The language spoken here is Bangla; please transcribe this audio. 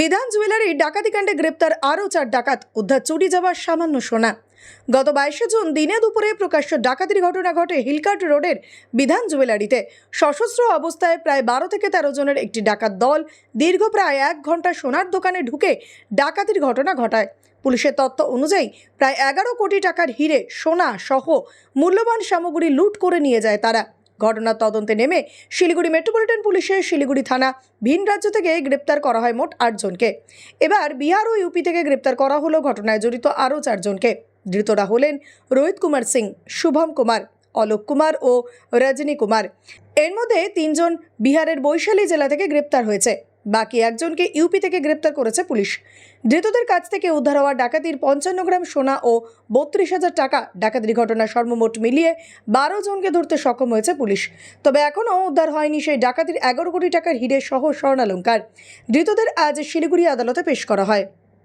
বিধান জুয়েলারি ডাকাতিকাণ্ডে গ্রেপ্তার আরও চার ডাকাত। উদ্ধার চুরি যাওয়ার সামান্য সোনা। গত বাইশে জুন দিনে দুপুরে প্রকাশ্য ডাকাতির ঘটনা ঘটে হিলকার্ট রোডের বিধান জুয়েলারিতে। সশস্ত্র অবস্থায় প্রায় বারো থেকে তেরো জনের একটি ডাকাত দল দীর্ঘ প্রায় এক ঘণ্টা সোনার দোকানে ঢুকে ডাকাতির ঘটনা ঘটায়। পুলিশের তথ্য অনুযায়ী প্রায় এগারো কোটি টাকার হিরে সোনা সহ মূল্যবান সামগ্রী লুট করে নিয়ে যায় তারা। ঘটনার তদন্তে নেমে শিলিগুড়ি মেট্রোপলিটন পুলিশের শিলিগুড়ি থানা ভিন রাজ্য থেকে গ্রেপ্তার করা হয় মোট আটজনকে এবার বিহার ও ইউপি থেকে গ্রেপ্তার করা হলো ঘটনায় জড়িত আরও চারজনকে ধৃতরা হলেন রোহিত কুমার সিং, শুভম কুমার, অলোক কুমার ও রজনী কুমার। এর মধ্যে তিনজন বিহারের বৈশালী জেলা থেকে গ্রেপ্তার হয়েছে। বাকি একজনকে ইউপি থেকে গ্রেপ্তার করেছে পুলিশ। ধৃতদের কাছ থেকে উদ্ধার হওয়া ডাকাতির পঞ্চান্ন গ্রাম সোনা ও বত্রিশ হাজার টাকা ডাকাতির ঘটনা সর্বমোট মিলিয়ে বারো জনকে ধরতে সক্ষম হয়েছে পুলিশ। তবে এখনও উদ্ধার হয়নি সেই ডাকাতির এগারো কোটি টাকার হিরে সহ স্বর্ণালঙ্কার। ধৃতদের আজ শিলিগুড়ি আদালতে পেশ করা হয়।